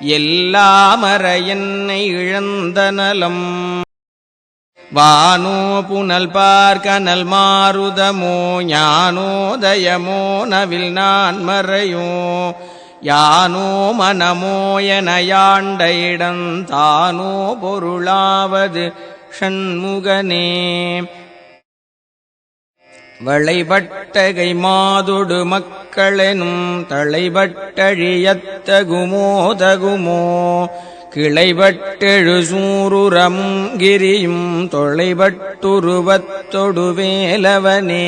எல்லாமர என்னை இழந்த நலம். வானோ புனல் பார்க்கனல் மாறுதமோ ஞானோதயமோ நவில் நான் மறையோ. யானோ மனமோ என யாண்ட இடம் தானோ பொருளாவது ஷண்முகனே. வளைபட்டகை மாதொடு மக்களெனும் தளைபட்டழியத்தகுமோதகுமோ கிளைபட்டெழு சூருரம் கிரியும் தொலைபட்டுருவத்தொடு வேலவனே.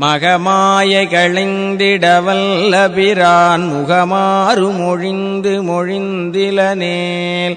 மகமாய களைந்திடவல்லபிரான் முகமாறு மொழிந்து மொழிந்திலனேல்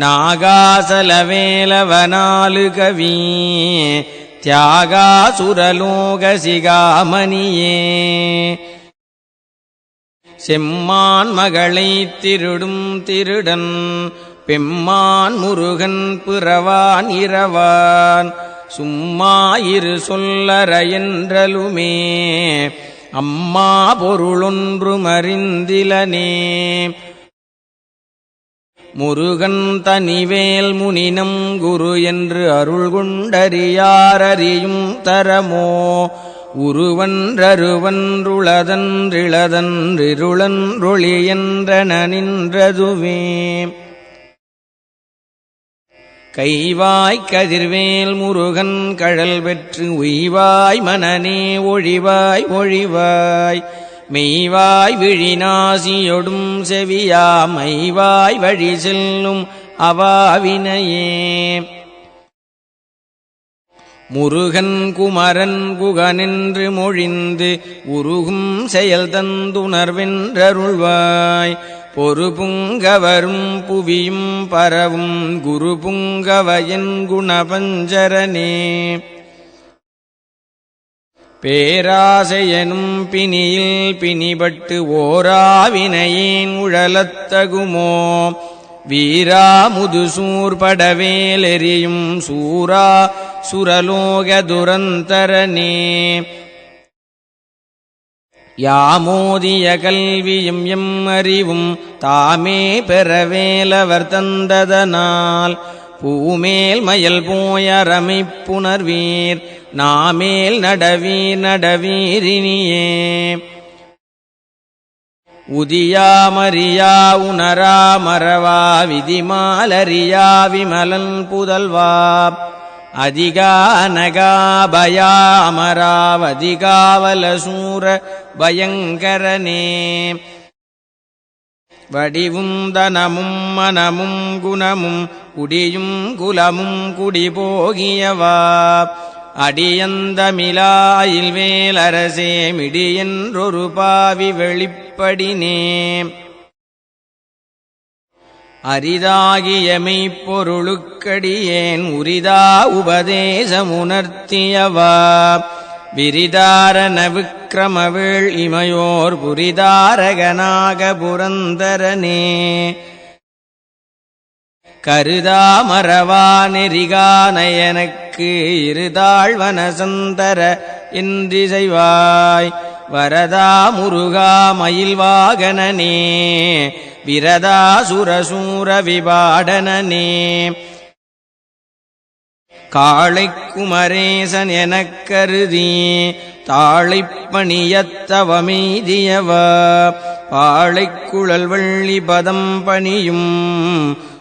நாகாசலவேலவனாலுகவி தியாகாசுரலோகசிகாமணியே. செம்மான் மகளை திருடும் திருடன் பெம்மான் முருகன் பிறவான் இரவான். சும்மாயிரு சொல்லற என்றலுமே அம்மா பொருளொன்று மறிந்திலனே. முருகன் தனிவேல் முனினம் குரு என்று அருள் குண்டறியாரறியும் தரமோ. உருவன்றருவன்றுளதன்றிளதன்றிருளன்றொளி என்றன நின்றதுவே. கைவாய் கதிர்வேல் முருகன் கழல் பெற்று உய்வாய் மனநே ஒழிவாய் ஒழிவாய். மெய்வாய் விழிநாசியொடும் செவியா மைவாய் வழி செல்லும் அவாவினையே. முருகன் குமரன் குகனின்று மொழிந்து உருகும் செயல் தந்துணர்வென்றருள்வாய் பொறு புங்கவரும் புவியும் பரவும் குரு புங்கவயன் குணபஞ்சரனே. பேராசையனும் பிணியில் பிணிபட்டு ஓராவினையின் உழலத்தகுமோ? வீரா முதுசூர் படவேலெறியும் சூரா சுரலோக துரந்தரனே. யாமோதிய கல்வியும் எம் அறிவும் தாமே பெறவேலவர் தந்ததனால் பூமேல் மயல் போயரமைப்புணர்வீர். நாமேல் நடவீர் நடவீரினியே. உதியாமறியா உணரா மறவா விதிமாலறியா விமலன் புதல்வா. அதிகா நகாபயா அமராவதிகாவல பயங்கரனே. வடிவும் தனமும் மனமும் குணமும் குடியும் குலமும் குடிபோகியவா போகியவா அடியந்தமிலாயில் வேலரசே மிடியென்றொரு பாவி வெளிப்படினே. அரிதாகிய மெய்ப்பொருளுக்கடியேன் உரிதா உபதேசமுணர்த்தியவா விரிதாரன விக்கிரமவேள் இமையோர் புரிதாரகனாக புரந்தரனே. கருதாமரவா மறவா நெறிகா நயனக்கு இருதாழ்வனசந்தர என்றிசைவாய் வரதா முருகா மயில்வாகனனே விரதா சுரசூர விபாடனே காளை குமரேசன் எனக் கருதி தாழைப் பாழைக்குழல் வள்ளி பதம் பணியும்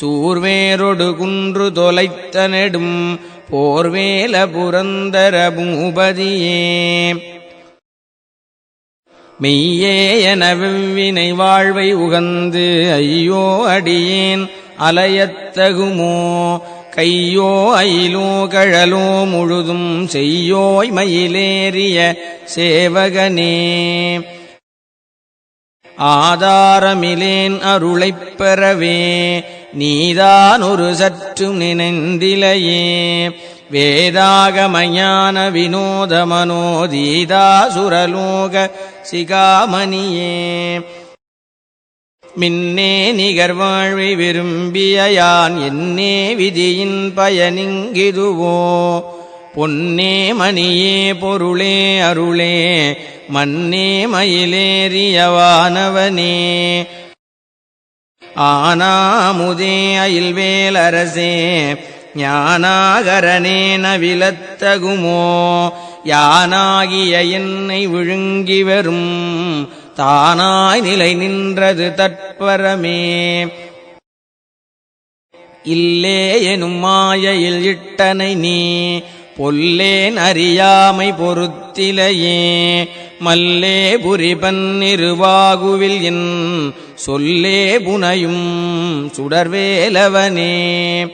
சூர்வேரொடு குன்று தொலைத்த நெடும் போர்வேல புரந்தர பூபதியே. மெய்யே என வெவ்வினை வாழ்வை உகந்து ஐயோ அடியேன் அலையத்தகுமோ? கையோ அயிலோ கழலோ முழுதும் செய்யோய் மயிலேறிய சேவகனே. ஆதாரமிலேன் அருளைப் பெறவே நீதான் ஒரு சற்றும் நினைந்திலையே. வேதாகமயான வினோத மனோதீதா சுரலோக சிகாமணியே. மின்னே நிகர்வாழ்வை விரும்பிய யான் என்னே விதியின் பயனிங்கிதுவோ. பொன்னே மணியே பொருளே அருளே மன்னே மயிலேறியவானவனே ஆனாமுதே அயில்வேலரசே ஞானாகரனே நவிலத்தகுமோ யானாகிய என்னை விழுங்கி வரும் தானாய் நிலை நின்றது தற்பரமே. இல்லே எனும் மாயையில் இட்டனை நீ பொல்லேன் அறியாமை பொறுத்திலையே மல்லே புரிபன்னிருவாகுவில் என் சொல்லே புனையும் சுடர்வேலவனே.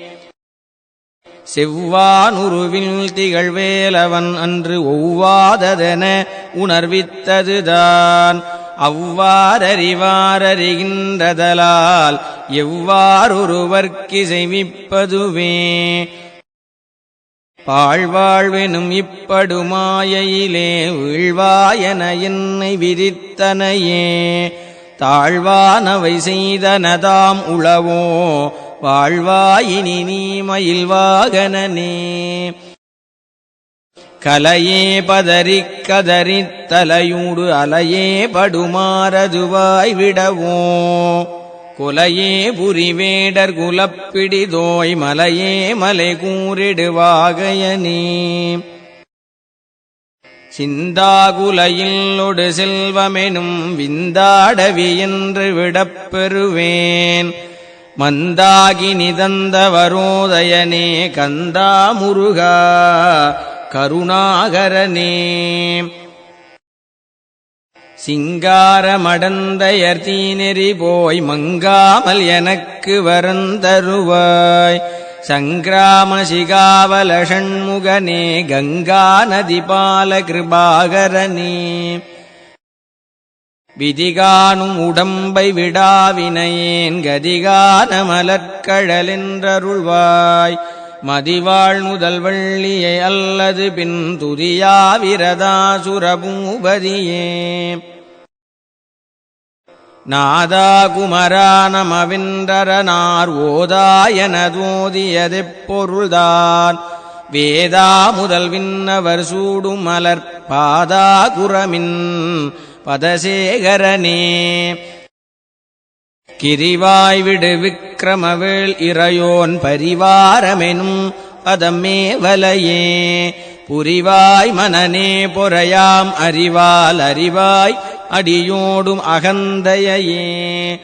செவ்வானுருவில் திகழ்வேலவன் அன்று ஒவ்வாததென உணர்வித்ததுதான். அவ்வாறறிவாரறிகின்றதலால் எவ்வாறொருவர்க்கிசைவிப்பதுவே பாழ்வாழ்வெனும் இப்படுமாயையிலே வீழ்வாயன என்னை விரித்தனையே தாழ்வானவை செய்தனதாம் உளவோ வாழ்வாயினி நீமயில் மயில்வாகனனே கலையே பதறிக் கதறித் தலையூடு அலையே படுமாறதுவாய் விடவோ. குலையே புரிவேடர் குலப்பிடிதோய் மலையே மலை கூறிடுவாகையனே சிந்தாகுலையில்லொடு செல்வமெனும் விந்தாடவி என்று விடப்பெறுவேன் மந்தாகி நிதந்த வரோதயனே கந்தா முருகா கருணாகரனே. சிங்காரமடந்தயர் தீநெறி போய் மங்காமல் எனக்கு வருந்தருவாய். சங்கிராம சிகாவல ஷண்முகனே கங்கா நதி பால கிருபாகரனே. விதிகானும் உடம்பை விடாவினையேன் கதிகான மலர்கழலென்றருள்வாய். மதிவாழ் முதல் வள்ளியை அல்லது பின் துதியாவிரதா சுரபூபதியே. நாதா குமரா நமவின்றரனார் ஓதாயனதோதியதெப்பொருள்தான். வேதா முதல் விண்ணவர் சூடும் மலர் பாதா குரமின் பதசேகரனே. கிரிவாய் விடு விக்கிரமவேள் இறையோன் பரிவாரமெனும் பதமே வலையே புரிவாய் மனநே பொறையாம் அறிவால் அறிவாய் அடியோடும் அகந்தையே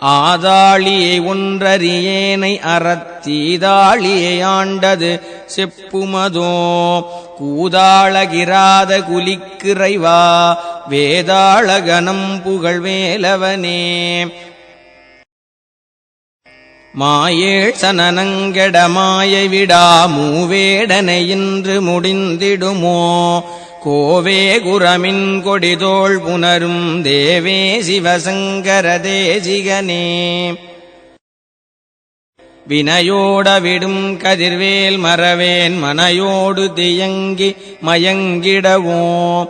ஆதாளியை ஒன்றறியேனை அறத்தீதாளியை ஆண்டது செப்புமதோ. கூதாளகிராத குலிக்கிறைவா வேதாளகனம் புகழ்வேலவனே. மாயேழ் சனனங்கட மாயை விடா மூவேடனை இன்று முடிந்திடுமோ. கோவே குரமின் கொடிதோள் புனரும் தேவே சிவசங்கர தேசிகனே. வினையோட விடும் கதிர்வேல் மறவேன் மனையோடு தியங்கி மயங்கிடவோ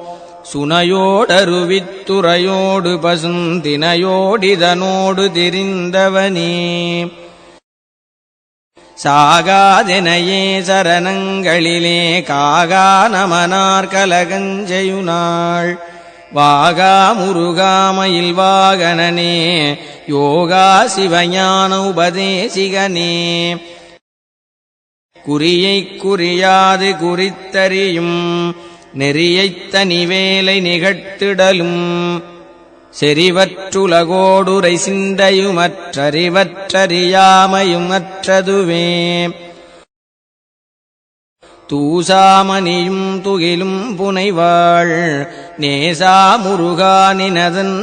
சுனையோடருவித்துறையோடு பசுந்தினையோடிதனோடு திரிந்தவனே. சாகாதெனையே சரணங்களிலே காகா நமனார் கலகஞ்செயுனாள். வாகா முருகாமயில் வாகனனே யோகா சிவஞான உபதேசிகனே. குறியைக் குறியாது குறித்தறியும் நெறியைத் தனிவேலை நிகழ்த்திடலும். செறிவற்றுலகோடுரை சிந்தையுமற்றறிவற்றறியாமையுமற்றதுவே தூசாமணியும் துகிலும் புனைவாள் நேசா முருகானினதன்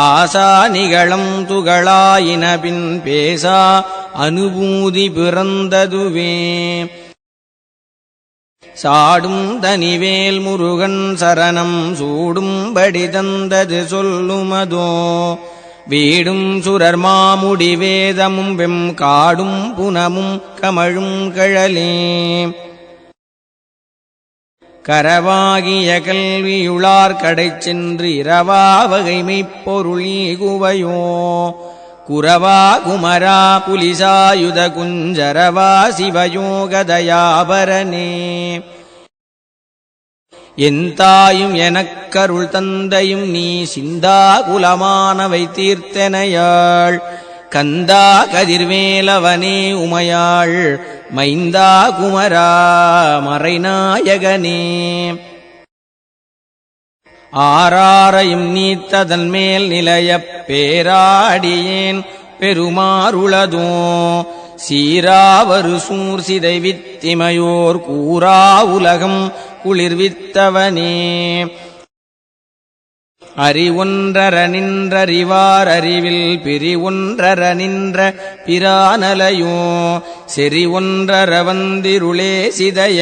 ஆசா நிகழம் துகளாயினபின் பேசா அனுபூதி பிறந்ததுவே. சாடும் தனிவேல் முருகன் சரணம் சூடும்படி தந்தது சொல்லுமதோ. வீடும் சுரர் மாமுடி வேதமும் வெம் காடும் புனமும் கமழும் கழலே. கரவாகிய கல்வியுளார் கடை சென்று இரவா வகைமை பொருளீகுவையோ குரவா குமரா புலிசாயுத குஞ்சரவா சிவயோகதயாபரனே. என் தாயும் எனக்கருள் தந்தையும் நீ சிந்தா குலமானவை தீர்த்தனையாள். கந்தா கதிர்வேலவனே உமையாள். மைந்தா குமரா மறைநாயகனே. ஆறாரையும் நீத்ததன் மேல் நிலையப் பேராடியேன் பெருமாறுளதோ. சீராவரு சூர் சிதை வித்திமையோர் கூறா உலகம் குளிர்வித்தவனே. அறிவுன்ற நின்றறிவார் அறிவில் பிரிவொன்றர நின்ற பிரானலையோ செறி ஒன்றர வந்திருளே சிதைய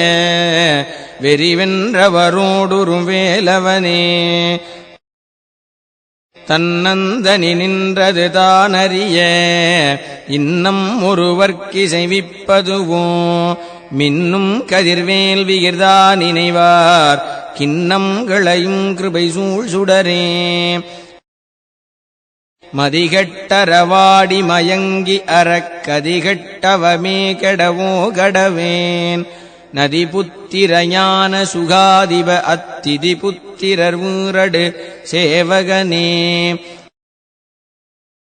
வெறிவென்றவரோடுரும் வேலவனே தன்னந்தனி நின்றது தானறிய இன்னம் ஒருவர்க்கிசைவிப்பதுவோ மின்னும் கதிர்வேல் விகிர்தா நினைவார். கிண்ணம் கிளையும் கிருபை சூழ் சுடரே. மதிகட்டரவாடி மயங்கி அறக்கதிகட்டவமே கெடவோ கடவேன். நதி புத்திரஞான சுகாதிப அத்திதி புத்திரர் ஊரடு சேவகனே.